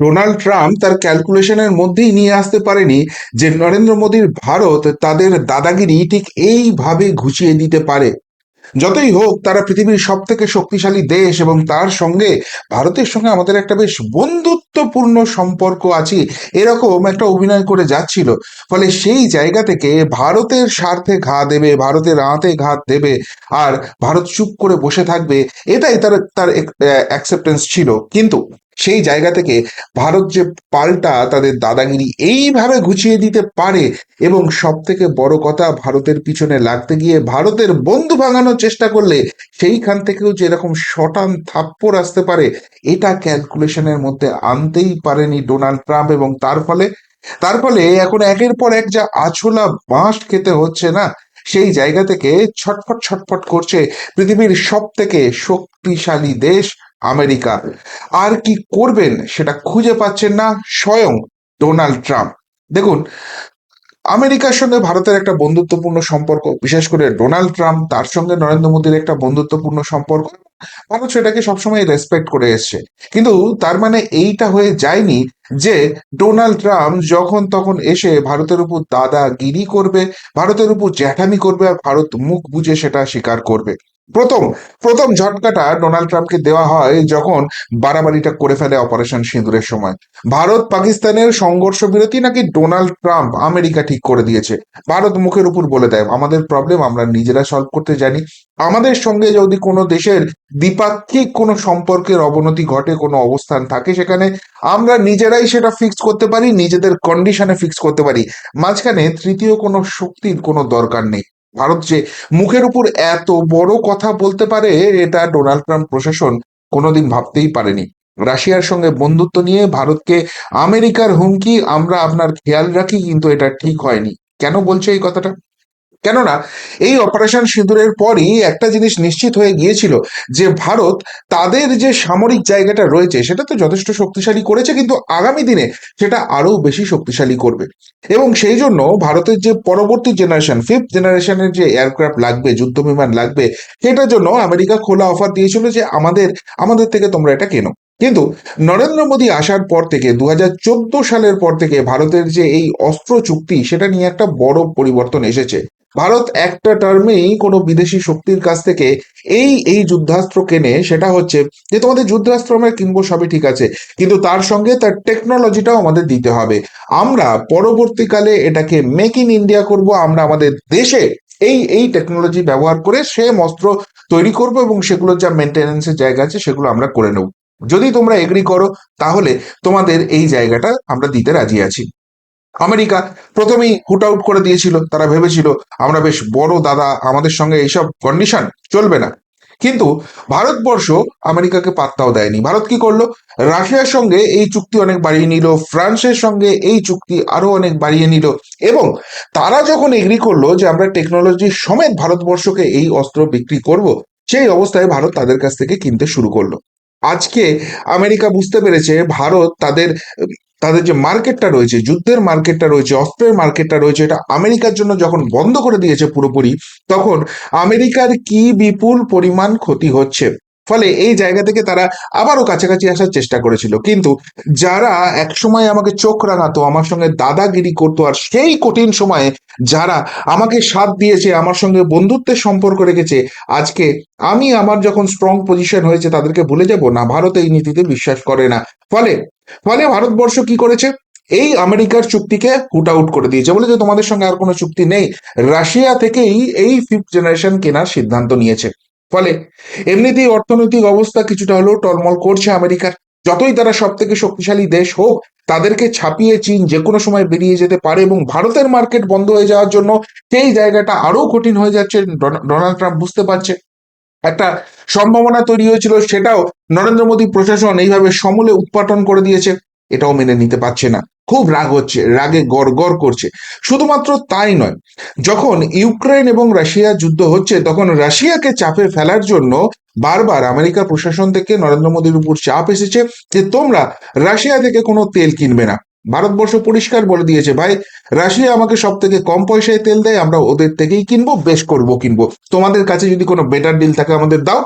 Donald Trump তার ক্যালকুলেশনের মধ্যেই নিয়ে আসতে পারেনি যে নরেন্দ্র মোদীর ভারত তাদের দাদাগিরি ঠিক এইভাবে ঘুচিয়ে দিতে পারে। যতই হোক, তারা পৃথিবীর সব থেকে শক্তিশালী দেশ এবং তার সঙ্গে ভারতের সঙ্গে আমাদের একটা বেশ বন্ধুত্বপূর্ণ সম্পর্ক আছে, এরকম একটা অভিনয় করে যাচ্ছিল। ফলে সেই জায়গা থেকে ভারতের স্বার্থে ঘা দেবে, ভারতের আঁতে ঘাত দেবে আর ভারত চুপ করে বসে থাকবে, এটাই তার তার অ্যাকসেপ্টেন্স ছিল। কিন্তু সেই জায়গা থেকে ভারত যে পাল্টা তাদের দাদাগিরি এইভাবে ঘুচিয়ে দিতে পারে এবং সব থেকে বড় কথা ভারতের পিছনে লাগতে গিয়ে ভারতের বন্ধু ভাঙানোর চেষ্টা করলে সেইখান থেকেও যে এরকম শটান থাপ্পড় আসতে পারে, এটা ক্যালকুলেশনের মধ্যে আনতেই পারেনি ডোনাল্ড ট্রাম্প এবং তার ফলে তার ফলে এখন একের পর এক যা আছলা বাঁশ খেতে হচ্ছে না, সেই জায়গা থেকে ছটফট ছটফট করছে পৃথিবীর সব থেকে শক্তিশালী দেশ আমেরিকা। আর কি করবেন সেটা খুঁজে পাচ্ছেন না স্বয়ং ডোনাল্ড ট্রাম্প। দেখুন, আমেরিকার সঙ্গে ভারতের একটা বন্ধুত্বপূর্ণ সম্পর্ক, বিশেষ করে ডোনাল্ড ট্রাম্প তার সঙ্গে নরেন্দ্র মোদীর একটা বন্ধুত্বপূর্ণ সম্পর্ক ভারত সেটাকে সবসময় রেসপেক্ট করে এসছে। কিন্তু তার মানে এইটা হয়ে যায়নি যে ডোনাল্ড ট্রাম্প যখন তখন এসে ভারতের উপর দাদাগিরি করবে, ভারতের উপর জ্যাঠামি করবে আর ভারত মুখ বুঝে সেটা স্বীকার করবে। প্রথম প্রথম ঝটকাটা ডোনাল্ড ট্রাম্পকে দেওয়া হয় যখন বাড়াবাড়িটা করে ফেলে অপারেশন সিঁদুরের সময়। ভারত, পাকিস্তানের সংঘর্ষ বিরতি নাকি ডোনাল্ড ট্রাম্প আমেরিকা ঠিক করে দিয়েছে? ভারত মুখের উপর বলে দেয়, আমাদের প্রবলেম আমরা নিজেরা সলভ করতে জানি। আমাদের সঙ্গে যদি কোনো দেশের দ্বিপাক্ষিক কোনো সম্পর্কের অবনতি ঘটে, কোনো অবস্থান থাকে সেখানে, আমরা নিজেরাই সেটা ফিক্স করতে পারি, নিজেদের কন্ডিশনে ফিক্স করতে পারি। মাঝখানে তৃতীয় কোনো শক্তির কোনো দরকার নেই। ভারত যে মুখের উপর এত বড় কথা বলতে পারে, এটা ডোনাল্ড ট্রাম্প প্রশাসন কোনোদিন ভাবতেই পারেনি। রাশিয়ার সঙ্গে বন্ধুত্ব নিয়ে ভারতকে আমেরিকার হুমকি আমরা আপনার খেয়াল রাখি, কিন্তু এটা ঠিক হয়নি। কেন বলছে এই কথাটা? কেননা, এই অপারেশন সিঁদুরের পরই একটা জিনিস নিশ্চিত হয়ে গিয়েছিল যে ভারত তাদের যে সামরিক জায়গাটা রয়েছে, সেটা তো যথেষ্ট শক্তিশালী করেছে, কিন্তু আগামী দিনে সেটা আরও বেশি শক্তিশালী করবে। এবং সেই জন্য ভারতের যে পরবর্তী জেনারেশন ফিফথ জেনারেশনের যে এয়ারক্রাফট লাগবে যুদ্ধ বিমান লাগবে, সেটার জন্য আমেরিকা খোলা অফার দিয়েছিল যে আমাদের আমাদের থেকে তোমরা এটা কেনো। কিন্তু নরেন্দ্র মোদী আসার পর থেকে দু হাজার চোদ্দ সালের পর থেকে ভারতের যে এই অস্ত্র চুক্তি, সেটা নিয়ে একটা বড় পরিবর্তন এসেছে। ভারত একটা টার্মেই কোনো বিদেশি শক্তির কাছ থেকে এই এই যুদ্ধাস্ত্র কেনে, সেটা হচ্ছে যে তোমাদের যুদ্ধাস্ত্র আমরা কিনবো, সবই ঠিক আছে। কিন্তু তার সঙ্গে তার টেকনোলজিটাও আমাদের দিতে হবে। আমরা পরবর্তীকালে এটাকে মেক ইন ইন্ডিয়া করব, আমরা আমাদের দেশে এই এই টেকনোলজি ব্যবহার করে সেম অস্ত্র তৈরি করব এবং সেগুলোর যা মেনটেন্যান্সের জায়গা আছে, সেগুলো আমরা করে নেব। যদি তোমরা এগ্রি করো, তাহলে তোমাদের এই জায়গাটা আমরা দিতে রাজি আছি। আমেরিকা প্রথমেই হুট আউট করে দিয়েছিল, তারা ভেবেছিল, আমরা বেশ বড় দাদা, আমাদের সঙ্গে এইসব কন্ডিশন চলবে না। কিন্তু ভারতবর্ষ আমেরিকাকে পাত্তাও দেয়নি। ভারত কি করল? রাশিয়ার সঙ্গে এই চুক্তি অনেক বাড়িয়ে নিল, ফ্রান্সের সঙ্গে এই চুক্তি আরও অনেক বাড়িয়ে নিল এবং তারা যখন এগ্রি করল যে আমরা টেকনোলজি সমেত ভারতবর্ষকে এই অস্ত্র বিক্রি করব, সেই অবস্থায় ভারত তাদের কাছ থেকে কিনতে শুরু করল। আজকে আমেরিকা বুঝতে পেরেছে, ভারত তাদের তাদের যে মার্কেটটা রয়েছে, যুদ্ধের মার্কেটটা রয়েছে, অস্ত্রের মার্কেটটা রয়েছে, এটা আমেরিকার জন্য যখন বন্ধ করে দিয়েছে পুরোপুরি, তখন আমেরিকার কি বিপুল পরিমাণ ক্ষতি হচ্ছে? ফলে এই জায়গা থেকে তারা আবারও কাছাকাছি আসার চেষ্টা করেছিল। কিন্তু যারা একসময় আমাকে চোখ রাঙাতো, আমার সঙ্গে দাদাগিরি করতো আর সেই কঠিন সময়ে যারা আমাকে সাথ দিয়েছে, আমার সঙ্গে বন্ধুত্বের সম্পর্ক রেখেছে, আজকে আমি আমার যখন স্ট্রং পজিশন হয়েছে তাদেরকে ভুলে যাব, না, ভারত এই নীতিতে বিশ্বাস করে না। ফলে ফলে ভারতবর্ষ কি করেছে? এই আমেরিকার চুক্তিকে হুট আউট করে দিয়েছে। বলে যে তোমাদের সঙ্গে আর কোনো চুক্তি নেই। রাশিয়া থেকেই এই ফিফথ জেনারেশন কেনার সিদ্ধান্ত নিয়েছে। ফলে এমনিতেই অর্থনৈতিক অবস্থা কিছুটা হলেও টলমল করছে আমেরিকার যতই তারা সব থেকে শক্তিশালী দেশ হোক, তাদেরকে ছাপিয়ে চীন যে কোনো সময় বেরিয়ে যেতে পারে এবং ভারতের মার্কেট বন্ধ হয়ে যাওয়ার জন্য সেই জায়গাটা আরও কঠিন হয়ে যাচ্ছে ডোনাল্ড ট্রাম্প বুঝতে পারছে। একটা সম্ভাবনা তৈরি হয়েছিল, সেটাও নরেন্দ্র মোদী প্রশাসন এইভাবে সমূলে উৎপাটন করে দিয়েছে, এটাও মেনে নিতে পারছে না। খুব রাগ হচ্ছে, রাগে গড় করছে। শুধুমাত্র তাই নয়, যখন ইউক্রেন এবং রাশিয়া যুদ্ধ হচ্ছে, তখন রাশিয়াকে চাপে ফেলার জন্য বারবার আমেরিকা প্রশাসন থেকে নরেন্দ্র মোদীর উপর চাপ এসেছে যে, তোমরা রাশিয়া থেকে কোনো তেল কিনবে না। ভারতবর্ষ পরিষ্কার বলে দিয়েছে, ভাই, রাশিয়া আমাকে সব থেকে কম পয়সায় তেল দেয়, আমরা ওদের থেকেই কিনবো, বেশ করব কিনবো। তোমাদের কাছে যদি কোনো বেটার ডিল থাকে আমাদের দাও।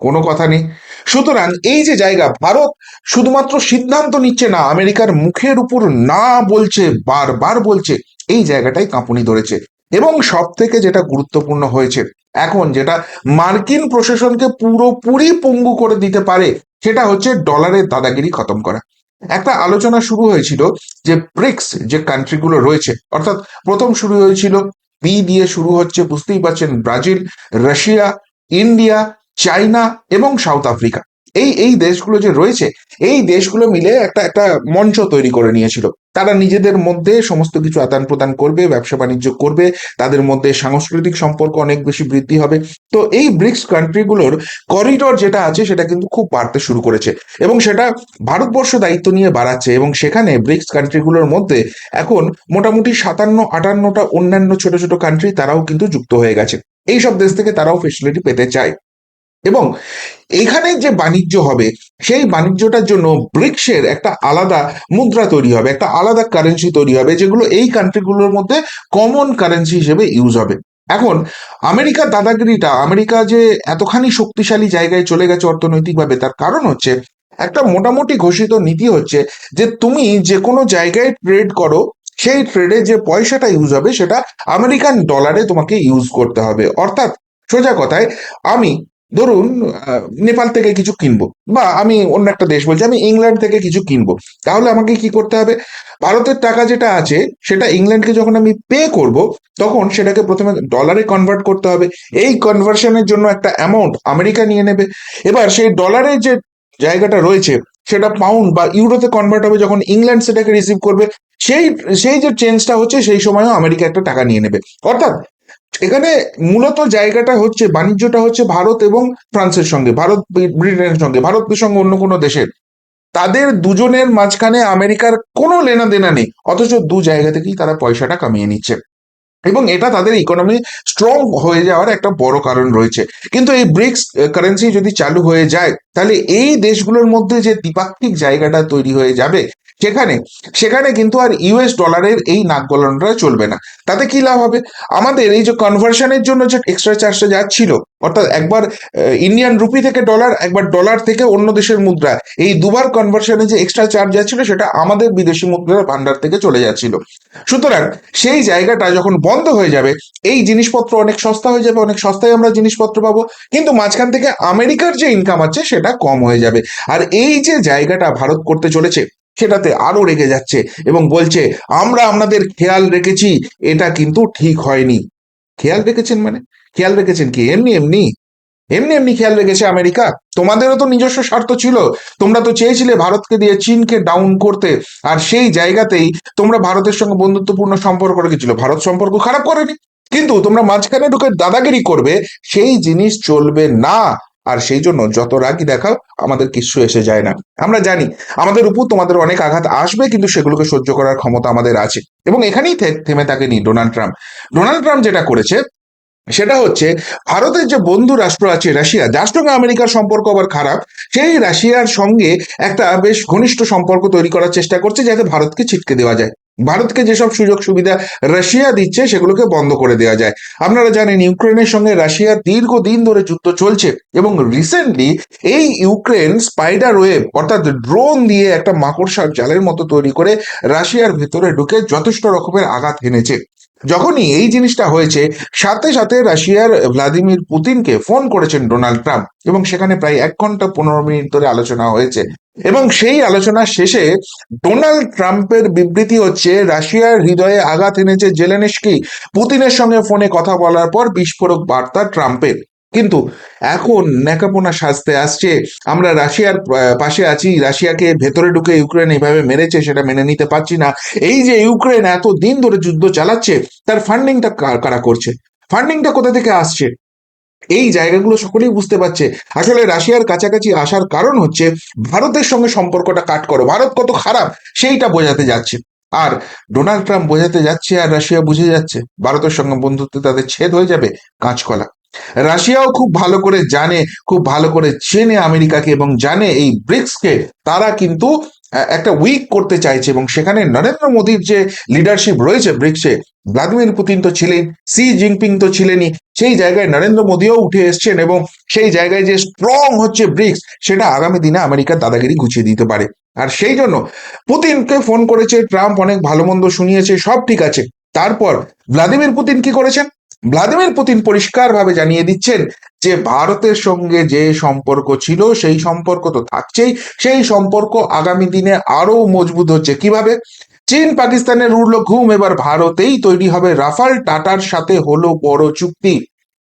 কোনো কথা নেই। সুতরাং এই যে জায়গা, ভারত শুধুমাত্র সিদ্ধান্ত নিচ্ছে না, আমেরিকার মুখের উপর না বলছে, বারবার বলছে, এই জায়গাটাই কাঁপুনি ধরেছে। এবং সব থেকে যেটা গুরুত্বপূর্ণ হয়েছে, এখন যেটা মার্কিন প্রশাসনকে পুরোপুরি পঙ্গু করে দিতে পারে, সেটা হচ্ছে ডলারের দাদাগিরি খতম করা। একটা আলোচনা শুরু হয়েছিল যে ব্রিক্স যে কান্ট্রিগুলো রয়েছে, অর্থাৎ প্রথম শুরু হয়েছিল বি দিয়ে শুরু হচ্ছে, বুঝতেই পারছেন, ব্রাজিল, রাশিয়া, ইন্ডিয়া চাইনা এবং সাউথ আফ্রিকা। এই এই দেশগুলো যে রয়েছে, এই দেশগুলো মিলে একটা একটা মঞ্চ তৈরি করে নিয়েছিল। তারা নিজেদের মধ্যে সমস্ত কিছু আদান প্রদান করবে, ব্যবসা বাণিজ্য করবে, তাদের মধ্যে সাংস্কৃতিক সম্পর্ক অনেক বেশি বৃদ্ধি হবে। তো এই ব্রিক্স কান্ট্রিগুলোর করিডর যেটা আছে, সেটা কিন্তু খুব বাড়তে শুরু করেছে এবং সেটা ভারতবর্ষ দায়িত্ব নিয়ে বাড়াচ্ছে এবং সেখানে ব্রিক্স কান্ট্রিগুলোর মধ্যে এখন মোটামুটি সাতান্ন, আটান্নটা অন্যান্য ছোট ছোট কান্ট্রি তারাও কিন্তু যুক্ত হয়ে গেছে। এই সব দেশ থেকে তারাও ফেসিলিটি পেতে চায়। এবং এখানে যে বাণিজ্য হবে, সেই বাণিজ্যটার জন্য ব্রিক্সের একটা আলাদা মুদ্রা তৈরি হবে, একটা আলাদা কারেন্সি তৈরি হবে, যেগুলো এই কান্ট্রিগুলোর মধ্যে কমন কারেন্সি হিসেবে ইউজ হবে। এখন আমেরিকার দাদাগিরিটা, আমেরিকা যে এতখানি শক্তিশালী জায়গায় চলে গেছে অর্থনৈতিকভাবে, তার কারণ হচ্ছে একটা মোটামুটি ঘোষিত নীতি হচ্ছে যে তুমি যে কোনো জায়গায় ট্রেড করো, সেই ট্রেডে যে পয়সাটা ইউজ হবে, সেটা আমেরিকান ডলারে তোমাকে ইউজ করতে হবে। অর্থাৎ সোজা কথায়, আমি ধরুন নেপাল থেকে কিছু কিনবো বা আমি অন্য একটা দেশ বলছি, আমি ইংল্যান্ড থেকে কিছু কিনবো। তাহলে আমাকে কি করতে হবে? ভারতের টাকা যেটা আছে, সেটা ইংল্যান্ডকে যখন আমি পে করব, তখন সেটাকে প্রথমে ডলারে কনভার্ট করতে হবে। এই কনভার্সনের জন্য একটা অ্যামাউন্ট আমেরিকা নিয়ে নেবে। এবার সেই ডলারের যে জায়গাটা রয়েছে, সেটা পাউন্ড বা ইউরোতে কনভার্ট হবে যখন ইংল্যান্ড সেটাকে রিসিভ করবে। সেই সেই যে চেঞ্জটা হচ্ছে, সেই সময়ও আমেরিকা একটা টাকা নিয়ে নেবে। অর্থাৎ এখানে মূলত জায়গাটা হচ্ছে, বাণিজ্যটা হচ্ছে ভারত এবং ফ্রান্সের সঙ্গে, ভারত ব্রিটেনের সঙ্গে ভারতের সঙ্গে অন্য কোনো দেশের। তাদের দুজনের মাঝখানে আমেরিকার কোনো লেনা দেনা নেই, অথচ দু জায়গা থেকেই তারা পয়সাটা কামিয়ে নিচ্ছে। এবং এটা তাদের ইকোনমি স্ট্রং হয়ে যাওয়ার একটা বড় কারণ রয়েছে। কিন্তু এই ব্রিক্স কারেন্সি যদি চালু হয়ে যায়, তাহলে এই দেশগুলোর মধ্যে যে দ্বিপাক্ষিক জায়গাটা তৈরি হয়ে যাবে সেখানে সেখানে কিন্তু আর ইউএস ডলারের এই নাক গলনটা চলবে না। তাতে কি লাভ হবে? আমাদের এই যে কনভার্সনের জন্য যে এক্সট্রা চার্জটা যাচ্ছিল, অর্থাৎ একবার ইন্ডিয়ান রুপি থেকে ডলার একবার ডলার থেকে অন্য দেশের মুদ্রা, এই দুবার কনভার্সনে যে এক্সট্রা চার্জ যাচ্ছিল, সেটা আমাদের বিদেশি মুদ্রার ভান্ডার থেকে চলে যাচ্ছিল। সুতরাং সেই জায়গাটা যখন বন্ধ হয়ে যাবে, এই জিনিসপত্র অনেক সস্তা হয়ে যাবে, অনেক সস্তায় আমরা জিনিসপত্র পাবো, কিন্তু মাঝখান থেকে আমেরিকার যে ইনকাম আছে, সেটা কম হয়ে যাবে। আর এই যে জায়গাটা ভারত করতে চলেছে সেটাতে আরও রেগে যাচ্ছে এবং বলছে, আমরা আপনাদের খেয়াল রেখেছি, এটা কিন্তু ঠিক হয়নি। খেয়াল রেখেছেন মানে? খেয়াল রেখেছেন কি? এমনি এমনি? এমনি এমনি খেয়াল রেখেছে আমেরিকা? তোমাদেরও তো নিজস্ব স্বার্থ ছিল। তোমরা তো চেয়েছিলে ভারতকে দিয়ে চীনকে ডাউন করতে। আর সেই জায়গাতেই তোমরা ভারতের সঙ্গে বন্ধুত্বপূর্ণ সম্পর্ক রেখেছিল। ভারত সম্পর্ক খারাপ করেনি। কিন্তু তোমরা মাঝখানে ঢুকে দাদাগিরি করবে, সেই জিনিস চলবে না। আর সেই জন্য যত রাগই দেখাও, আমাদের কিছু এসে যায় না। আমরা জানি, আমাদের উপর তোমাদের অনেক আঘাত আসবে, কিন্তু সেগুলোকে সহ্য করার ক্ষমতা আমাদের আছে। এবং এখানেই থেমে থাকেনি ডোনাল্ড ট্রাম্প। ডোনাল্ড ট্রাম্প যেটা করেছে, সেটা হচ্ছে, ভারতের যে বন্ধু রাষ্ট্র আছে রাশিয়া, যার সঙ্গে আমেরিকার সম্পর্ক আবার খারাপ, সেই রাশিয়ার সঙ্গে একটা বেশ ঘনিষ্ঠ সম্পর্ক তৈরি করার চেষ্টা করছে, যাতে ভারতকে ছিটকে দেওয়া যায়। ভারতকে যেসব সুযোগ সুবিধা রাশিয়া দিচ্ছে, সেগুলোকে বন্ধ করে দেওয়া যায়। আপনারা জানেন, ইউক্রেনের সঙ্গে রাশিয়ার দীর্ঘদিন ধরে যুদ্ধ চলছে এবং রিসেন্টলি এই ইউক্রেন স্পাইডার ওয়েব অর্থাৎ ড্রোন দিয়ে একটা মাকড়সার জালের মতো তৈরি করে রাশিয়ার ভেতরে ঢুকে যথেষ্ট রকমের আঘাত এনেছে। যখনই এই জিনিসটা হয়েছে, সাথে সাথে রাশিয়ার ভ্লাদিমির পুতিনকে ফোন করেছেন ডোনাল্ড ট্রাম্প এবং সেখানে প্রায় এক ঘণ্টা পনেরো মিনিট ধরে আলোচনা হয়েছে। এবং সেই আলোচনা শেষে ডোনাল্ড ট্রাম্পের বিবৃতি হচ্ছে, রাশিয়ার হৃদয়ে আঘাত এনেছে জেলেনস্কি। পুতিনের সঙ্গে ফোনে কথা বলার পর বিস্ফোরক বার্তা ট্রাম্পের। কিন্তু এখন ন্যাকাপোনা সাজতে আসছে। আমরা রাশিয়ার পাশে আছি। রাশিয়াকে ভেতরে ঢুকে ইউক্রেন এইভাবে মেরেছে সেটা মেনে নিতে পারছি না। এই যে ইউক্রেন এত দিন ধরে যুদ্ধ চালাচ্ছে, তার ফান্ডিংটা কারা করছে? ফান্ডিংটা কোথা থেকে আসছে? এই জায়গাগুলো সকলেই বুঝতে পারছে। আসলে রাশিয়ার কাছাকাছি আসার কারণ হচ্ছে ভারতের সঙ্গে সম্পর্কটা কাট করো। ভারত কত খারাপ, সেইটা বোঝাতে যাচ্ছে। আর ডোনাল্ড ট্রাম্প বোঝাতে যাচ্ছে আর রাশিয়া বুঝে যাচ্ছে। ভারতের সঙ্গে বন্ধুত্বে তাদের ছেদ হয়ে যাবে কাঁচকলা। রাশিয়াও খুব ভালো করে জানে, খুব ভালো করে চেনে আমেরিকাকে এবং জানে এই ব্রিক্সকে। তারা কিন্তু একটা উইক করতে চাইছে এবং সেখানে নরেন্দ্র মোদীর যে লিডারশিপ রয়েছে ব্রিক্সে ভ্লাদিমির পুতিন তো ছিলেন সি জিনপিং তো ছিলেনই, সেই জায়গায় নরেন্দ্র মোদীও উঠে এসছেন এবং সেই জায়গায় যে স্ট্রং হচ্ছে ব্রিক্স, সেটা আগামী দিনে আমেরিকার দাদাগিরি গুছিয়ে দিতে পারে। আর সেই জন্য পুতিনকে ফোন করেছে, ট্রাম্প অনেক ভালো মন্দ শুনিয়েছে, সব ঠিক আছে। তারপর ভ্লাদিমির পুতিন কি করেছেন? ভ্লাদিমির পুতিন পরিষ্কারভাবে জানিয়ে দিচ্ছেন যে ভারতের সঙ্গে যে সম্পর্ক ছিল, সেই সম্পর্ক তো থাকছেই। সেই সম্পর্ক আগামী দিনে আরও মজবুত হচ্ছে কীভাবে? চীন পাকিস্তানের উড়ল ঘুম, এবার ভারতেই তৈরি হবে রাফাল টাটার সাথে হলো বড় চুক্তি।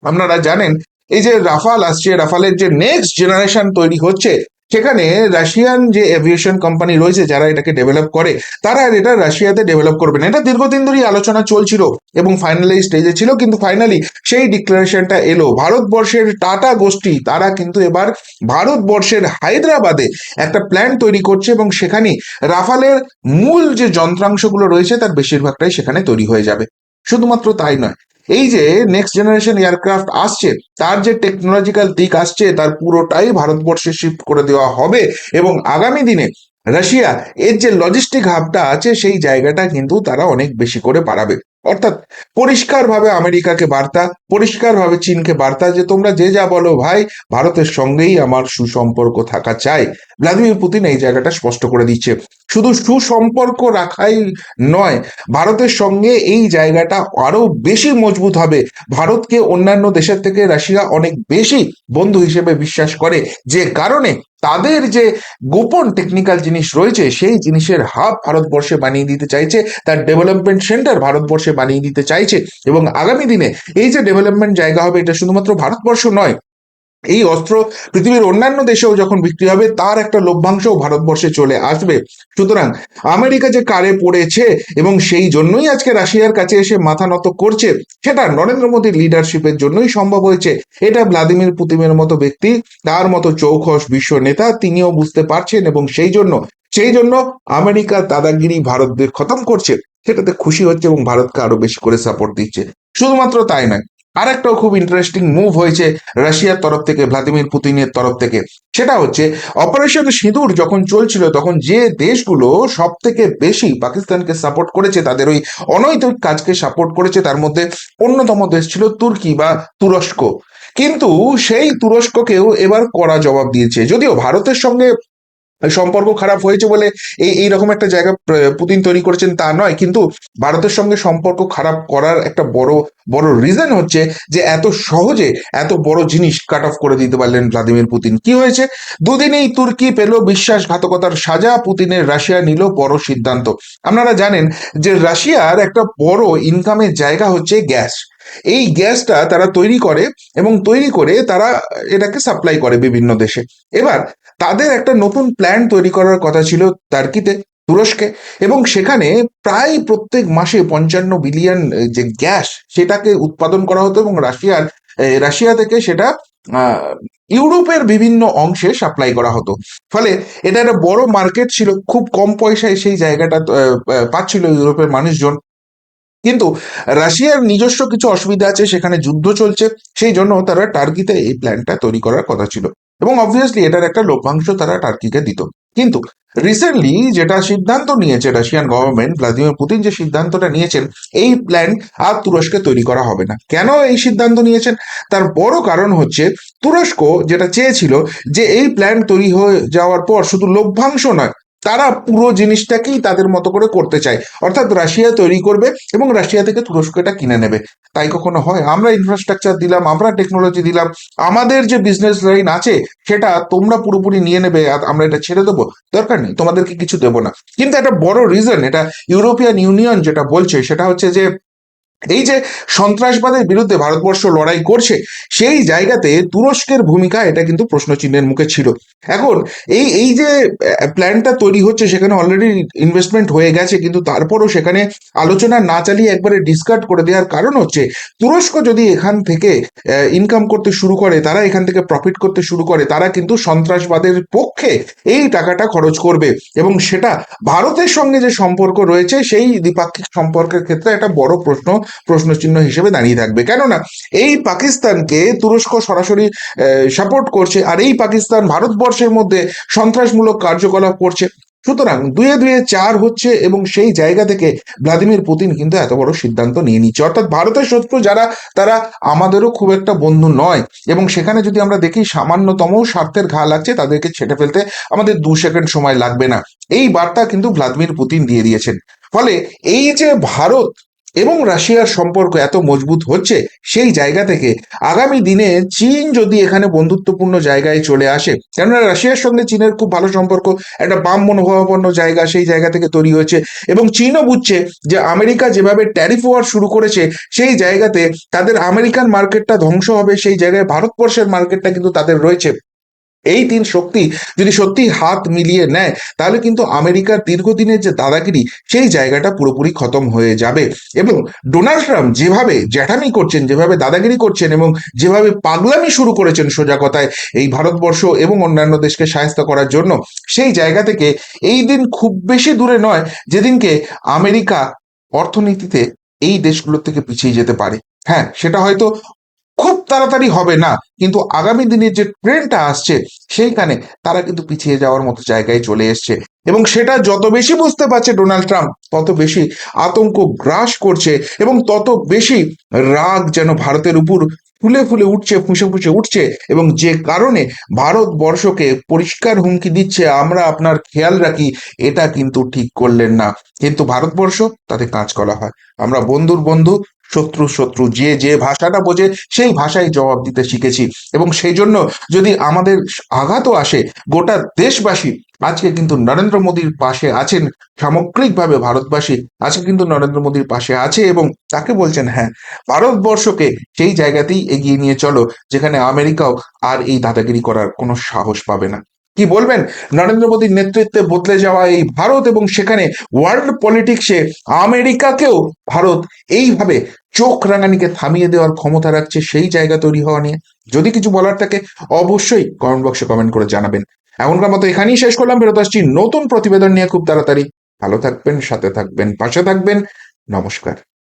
আপনারা জানেন, এই যে রাফাল আসছে, রাফালের যে নেক্সট জেনারেশন তৈরি হচ্ছে সেখানে রাশিয়ান যে এভিয়েশন কোম্পানি রয়েছে যারা এটাকে ডেভেলপ করে, তারা আর এটা রাশিয়াতে ডেভেলপ করবে না। এটা দীর্ঘদিন ধরেই আলোচনা চলছিল এবং ফাইনালি স্টেজে ছিল, কিন্তু ফাইনালি সেই ডিক্লারেশনটা এলো। ভারতবর্ষের টাটা গোষ্ঠী, তারা কিন্তু এবার ভারতবর্ষের হায়দ্রাবাদে একটা প্ল্যান তৈরি করছে এবং সেখানে রাফালের মূল যে যন্ত্রাংশগুলো রয়েছে, তার বেশিরভাগটাই সেখানে তৈরি হয়ে যাবে। শুধুমাত্র তাই নয়। এই যে নেক্সট জেনারেশন এয়ারক্রাফট আসছে, তার যে টেকনোলজিক্যাল দিক আসছে, তার পুরোটাই ভারতবর্ষে শিফট করে দেওয়া হবে এবং আগামী দিনে রাশিয়া, এর যে লজিস্টিক হাবটা আছে, সেই জায়গাটা কিন্তু তারা অনেক বেশি করে বাড়াবে। অর্থাৎ পরিষ্কারভাবে আমেরিকাকে বার্তা, পরিষ্কারভাবে চীনকে বার্তা যে তোমরা যে যা বলো, ভাই, ভারতের সঙ্গেই আমার সুসম্পর্ক থাকা চাই। ভ্লাদিমির পুতিন এই জায়গাটা স্পষ্ট করে দিচ্ছে। শুধু সুসম্পর্ক রাখাই নয়, ভারতের সঙ্গে এই জায়গাটা আরও বেশি মজবুত হবে। ভারতকে অন্যান্য দেশের থেকে রাশিয়া অনেক বেশি বন্ধু হিসেবে বিশ্বাস করে। যে কারণে তাদের যে গোপন টেকনিক্যাল জিনিস রয়েছে, সেই জিনিসের হাব ভারতবর্ষে বানিয়ে দিতে চাইছে, তার ডেভেলপমেন্ট সেন্টার ভারতবর্ষে বানিয়ে দিতে চাইছে এবং আগামী দিনে এই যে ডেভেলপমেন্ট জায়গা হবে, এটা শুধুমাত্র ভারতবর্ষ নয় এই অস্ত্র পৃথিবীর অন্যান্য দেশেও যখন বিক্রি হবে, তার একটা লভ্যাংশও ভারতবর্ষে চলে আসবে। সুতরাং আমেরিকা যে কারে পড়েছে এবং সেই জন্যই আজকে রাশিয়ার কাছে এসে মাথা নত করছে, সেটা নরেন্দ্র মোদীর লিডারশিপের জন্যই সম্ভব হয়েছে। এটা ভ্লাদিমির পুতিনের মতো ব্যক্তি, তার মতো চৌখস বিশ্ব নেতা, তিনিও বুঝতে পারছেন এবং সেই জন্য সেই জন্য আমেরিকা দাদাগিরি ভারতদের খতম করছে। সেটাতে খুশি হচ্ছে এবং ভারতকে আরও বেশি করে সাপোর্ট দিচ্ছে। শুধুমাত্র তাই নয় আরেকটাও খুব ইন্টারেস্টিং মুভ হয়েছে রাশিয়ার তরফ থেকে, ভ্লাদিমির পুতিনের তরফ থেকে। সেটা হচ্ছে অপারেশন সিঁদুর যখন চলছিল, তখন যে দেশগুলো সব থেকে বেশি পাকিস্তানকে সাপোর্ট করেছে, তাদের ওই অনৈতিক কাজকে সাপোর্ট করেছে, তার মধ্যে অন্যতম দেশ ছিল তুর্কি বা তুরস্ক। কিন্তু সেই তুরস্ককেও এবার কড়া জবাব দিয়েছে। যদিও ভারতের সঙ্গে সম্পর্ক খারাপ হয়েছে বলে এই এইরকম একটা জায়গা পুতিন তৈরি করেছেন তা নয়। কিন্তু ভারতের সঙ্গে সম্পর্ক খারাপ করার একটা বড় বড় রিজন হচ্ছে যে এত সহজে এত বড় জিনিস কাট অফ করে দিতে পারলেন ভ্লাদিমির পুতিন। কি হয়েছে? দুদিনেই তুর্কি পেল বিশ্বাসঘাতকতার সাজা পুতিনের রাশিয়া নিল বড় সিদ্ধান্ত। আপনারা জানেন যে রাশিয়ার একটা বড় ইনকামের জায়গা হচ্ছে গ্যাস। এই গ্যাসটা তারা তৈরি করে এবং তৈরি করে তারা এটাকে সাপ্লাই করে বিভিন্ন দেশে। এবার তাদের একটা নতুন প্ল্যান তৈরি করার কথা ছিল টার্কিতে, তুরস্কে। এবং সেখানে প্রায় প্রত্যেক মাসে পঞ্চান্ন বিলিয়ন যে গ্যাস, সেটাকে উৎপাদন করা হতো এবং রাশিয়ার রাশিয়া থেকে সেটা ইউরোপের বিভিন্ন অংশে সাপ্লাই করা হতো। ফলে এটা একটা বড় মার্কেট ছিল, খুব কম পয়সায় সেই জায়গাটা পাচ্ছিল ইউরোপের মানুষজন। কিন্তু রাশিয়ার নিজস্ব কিছু অসুবিধা আছে, সেখানে যুদ্ধ চলছে, সেই জন্য তারা টার্কিতে এই প্ল্যানটা তৈরি করার কথা ছিল। এবং অবভিয়াসলি এটার একটা লভ্যাংশ তারা টার্কিকে দিত। কিন্তু রিসেন্টলি যেটা সিদ্ধান্ত নিয়েছে রাশিয়ান গভর্নমেন্ট ভ্লাদিমির পুতিন যে সিদ্ধান্তটা নিয়েছেন, এই প্ল্যান আর তুরস্কে তৈরি করা হবে না। কেন এই সিদ্ধান্ত নিয়েছেন? তার বড় কারণ হচ্ছে তুরস্ক যেটা চেয়েছিল যে এই প্ল্যান তৈরি হয়ে যাওয়ার পর শুধু লভ্যাংশ নয় তারা পুরো জিনিসটাকেই তাদের মতো করে করতে চায়। অর্থাৎ রাশিয়া তৈরি করবে এবং রাশিয়া থেকে তুরস্ক এটা কিনে নেবে। তাই কখনো হয়? আমরা ইনফ্রাস্ট্রাকচার দিলাম, আমরা টেকনোলজি দিলাম, আমাদের যে বিজনেস লাইন আছে, সেটা তোমরা পুরোপুরি নিয়ে নেবে, আর আমরা এটা ছেড়ে দেবো। দরকার নেই, তোমাদেরকে কিছু দেবো না। কিন্তু একটা বড় রিজন এটা ইউরোপিয়ান ইউনিয়ন যেটা বলছে, সেটা হচ্ছে যে এই যে সন্ত্রাসবাদের বিরুদ্ধে ভারতবর্ষ লড়াই করছে, সেই জায়গাতে তুরস্কের ভূমিকা এটা কিন্তু প্রশ্নচিহ্নের মুখে ছিল। এখন এই এই যে প্ল্যানটা তৈরি হচ্ছে, সেখানে অলরেডি ইনভেস্টমেন্ট হয়ে গেছে, কিন্তু তারপরও সেখানে আলোচনা না চালিয়ে একবারে ডিসকার্ড করে দেওয়ার কারণ হচ্ছে, তুরস্ক যদি এখান থেকে ইনকাম করতে শুরু করে, তারা এখান থেকে প্রফিট করতে শুরু করে, তারা কিন্তু সন্ত্রাসবাদের পক্ষে এই টাকাটা খরচ করবে। এবং সেটা ভারতের সঙ্গে যে সম্পর্ক রয়েছে, সেই দ্বিপাক্ষিক সম্পর্কের ক্ষেত্রে একটা বড় প্রশ্ন প্রশ্নচিহ্ন হিসেবে দাঁড়িয়ে থাকবে। কেননা এই পাকিস্তানকে তুরস্ক সরাসরি সাপোর্ট করছে আর এই পাকিস্তান ভারতবর্ষের মধ্যে সন্ত্রাসমূলক কার্যকলাপ করছে। সুতরাং দুয়ে দুয়ে চার হচ্ছে এবং সেই জায়গা থেকে ভ্লাদিমির পুতিন কিন্তু এত বড় সিদ্ধান্ত নিয়ে নিচ্ছে। অর্থাৎ ভারতের শত্রু যারা, তারা আমাদেরও খুব একটা বন্ধু নয় এবং সেখানে যদি আমরা দেখি সামান্যতম স্বার্থের ঘা লাগছে, তাদেরকে ছেটে ফেলতে আমাদের দু সেকেন্ড সময় লাগবে না। এই বার্তা কিন্তু ভ্লাদিমির পুতিন দিয়ে দিয়েছেন। ফলে এই যে ভারত এবং রাশিয়ার সম্পর্ক এত মজবুত হচ্ছে, সেই জায়গা থেকে আগামী দিনে চীন যদি এখানে বন্ধুত্বপূর্ণ জায়গায় চলে আসে, কেননা রাশিয়ার সঙ্গে চীনের খুব ভালো সম্পর্ক, একটা বাম মনোভাবাপন্ন জায়গা সেই জায়গা থেকে তৈরি হয়েছে এবং চীনও বুঝছে যে আমেরিকা যেভাবে ট্যারিফ ওয়ার শুরু করেছে, সেই জায়গাতে তাদের আমেরিকান মার্কেটটা ধ্বংস হবে, সেই জায়গায় ভারতবর্ষের মার্কেটটা কিন্তু তাদের রয়েছে। এই তিন শক্তি যদি সত্যি হাত মিলিয়ে নেয়, তাহলে কিন্তু আমেরিকার দীর্ঘদিনের যে দাদাগিরি, সেই জায়গাটা পুরোপুরি খতম হয়ে যাবে। এবং ডোনাল্ড ট্রাম্প যেভাবে জ্যাঠামি করছেন, যেভাবে দাদাগিরি করছেন এবং যেভাবে পাগলামি শুরু করেছেন সোজা কথায় এই ভারতবর্ষ এবং অন্যান্য দেশকে সাহায্য করার জন্য, সেই জায়গা থেকে এই দিন খুব বেশি দূরে নয়, যেদিনকে আমেরিকা অর্থনীতিতে এই দেশগুলোর থেকে পিছিয়ে যেতে পারে। হ্যাঁ সেটা হয়তো খুব তাড়াতাড়ি হবে না। কিন্তু আগামী দিনের যে ট্রেনটা আসছে, সেইখানে তারা কিন্তু পিছিয়ে যাওয়ার মতো জায়গায় চলে এসছে। এবং সেটা যত বেশি বুঝতে পারছে ডোনাল্ড ট্রাম্প, তত বেশি আতঙ্ক গ্রাস করছে এবং তত বেশি রাগ যেন ভারতের উপর ফুলে ফুলে উঠছে, ফুঁসে ফুঁসে উঠছে এবং যে কারণে ভারতবর্ষকে পরিষ্কার হুমকি দিচ্ছে, আমরা আপনার খেয়াল রাখি, এটা কিন্তু ঠিক করলেন না। কিন্তু ভারতবর্ষ তাতে কাজ করা হয়। আমরা বন্ধুর বন্ধু শত্রু শত্রু, যে যে ভাষাটা বোঝে, সেই ভাষায় জবাব দিতে শিখেছি। এবং সেই জন্য যদি আমাদের আঘাতও আসে, গোটা দেশবাসী, আজকে কিন্তু নরেন্দ্র মোদীর পাশে আছেন সামগ্রিকভাবে ভারতবাসী, আজকে কিন্তু নরেন্দ্র মোদীর পাশে আছে এবং তাকে বলছেন হ্যাঁ ভারতবর্ষকে সেই জায়গাতেই এগিয়ে নিয়ে চলো, যেখানে আমেরিকাও আর এই দাদাগিরি করার কোনো সাহস পাবে না। কি বলবেন? নরেন্দ্র মোদীর নেতৃত্বে বদলে যাওয়া এই ভারত এবং সেখানে ওয়ার্ল্ড পলিটিক্সে আমেরিকাকেও ভারত এইভাবে চোখ রাঙানিকে থামিয়ে দেওয়ার ক্ষমতা রাখছে, সেই জায়গা তৈরি হওয়া নিয়ে। যদি কিছু বলার থাকে, অবশ্যই কমেন্ট বক্সে কমেন্ট করে জানাবেন। এমনকার মতো এখানেই শেষ করলাম। ফেরত আসছি নতুন প্রতিবেদন নিয়ে খুব তাড়াতাড়ি। ভালো থাকবেন, সাথে থাকবেন, পাশে থাকবেন। নমস্কার।